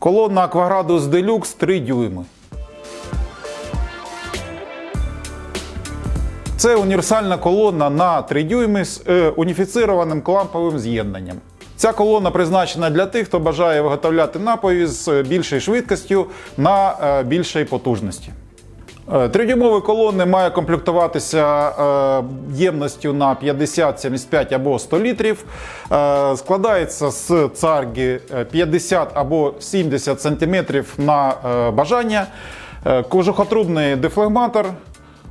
Колона Акваградус Deluxe 3 дюйми. Це універсальна колона на 3 дюйми з е, уніфіцированим кламповим з'єднанням. Ця колона призначена для тих, хто бажає виготовляти напої з е, більшою швидкістю на е, більшій потужності. Е, Тридюймові колони має комплектуватися е, ємністю на 50, 75 або 100 літрів. Е, складається з царги е, 50 або 70 сантиметрів на бажання. Кожухотрубний дефлегматор,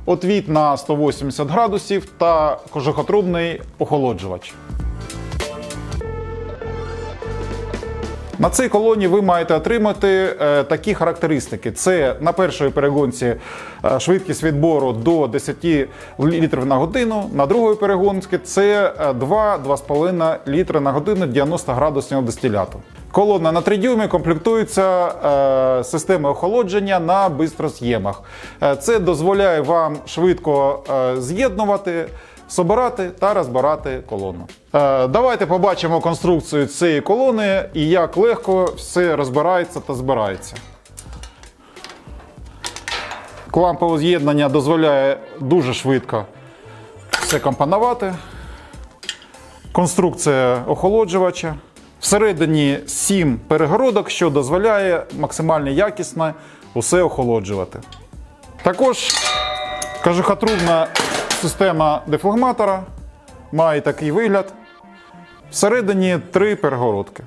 отвід на 180 градусів та кожухотрубний охолоджувач. На цій колоні ви маєте отримати е, такі характеристики: це на першій перегонці е, швидкість відбору до 10 літрів на годину, на другій перегонці це е, 2-2,5 літри на годину 90 градусного дистиляту. Колона на 3 дюйми комплектується е, системою охолодження на бистроз'ємах. Е, це дозволяє вам швидко е, з'єднувати собирати та розбирати колону. Е, давайте побачимо конструкцію цієї колони і як легко все розбирається та збирається. Клампове з'єднання дозволяє дуже швидко все компонувати. Конструкція охолоджувача. Всередині 7 перегородок, що дозволяє максимально якісно усе охолоджувати. Також кажухотрубна система дефлегматора має такий вигляд. Всередині три перегородки.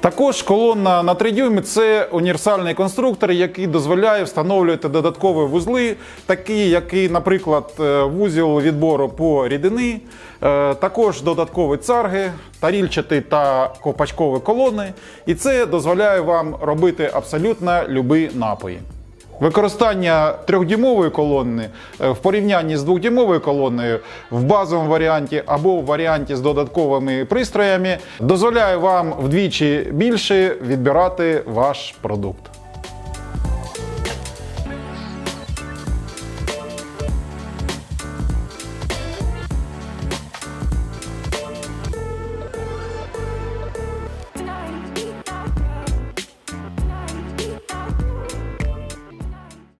Також колона на 3 дюйми це універсальний конструктор, який дозволяє встановлювати додаткові вузли, такі, як, наприклад, вузіл відбору по рідини, е, також додаткові царги, тарільчаті та копачкові колони. І це дозволяє вам робити абсолютно любі напої. Використання трьохдюймової колони е, в порівнянні з двохдюймовою колоною в базовому варіанті або в варіанті з додатковими пристроями дозволяє вам вдвічі більше відбирати ваш продукт.